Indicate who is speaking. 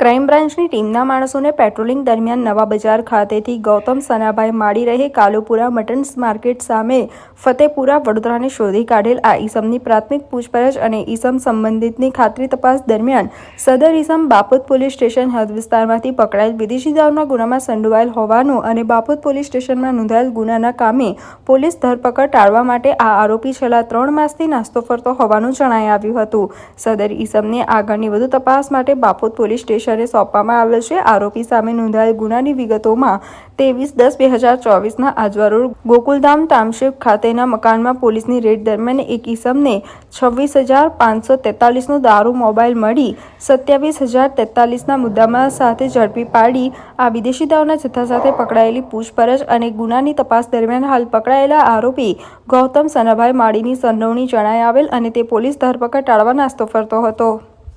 Speaker 1: Crime બ્રાન્ચની ટીમના માણસોને પેટ્રોલિંગ દરમિયાન નવા બજાર ખાતેથી ગૌતમ સનાભાઈ માડી રહે કાલુપુરા મટન્સ માર્કેટ સામે ફતેપુરા વડોદરાને શોધી કાઢેલ આ ઈસમની પ્રાથમિક પૂછપરછ અને ઈસમ સંબંધિતની ખાતરી તપાસ દરમિયાન સદર ઈસમ બાપોદ પોલીસ સ્ટેશન હદ વિસ્તારમાંથી પકડાયેલ વિદેશી દારૂના ગુનામાં સંડોવાયેલ હોવાનું અને બાપોદ પોલીસ સ્ટેશનમાં નોંધાયેલ ગુનાના કામે પોલીસ ધરપકડ ટાળવા માટે આ આરોપી છેલ્લા ત્રણ માસથી નાસ્તો ફરતો હોવાનું જણાઈ આવ્યું હતું. સદર ઈસમને આગળની વધુ તપાસ માટે બાપોદ પોલીસ સ્ટેશને સોંપવામાં આવેલ છે. આરોપી સામે નોંધાયેલ ગુનાની વિગતોમાં ત્રેવીસ દસ બે હજાર ચોવીસના આજવારોડ ગોકુલધામ ટાઉનશીપ ખાતેના મકાનમાં પોલીસની રેડ દરમિયાન એક ઈસમને છવ્વીસ હજાર પાંચસો તેતાલીસનો દારૂ મોબાઈલ મળી સત્યાવીસ હજાર તેતાલીસના મુદ્દામાં સાથે ઝડપી પાડી આ વિદેશી દાવના જથ્થા સાથે પકડાયેલી પૂછપરછ અને ગુનાની તપાસ દરમિયાન હાલ પકડાયેલા આરોપી ગૌતમ સનાભાઈ માળીની સંડોવણી જણાઈ આવેલ અને તે પોલીસ ધરપકડ ટાળવા નાસ્તો ફરતો હતો.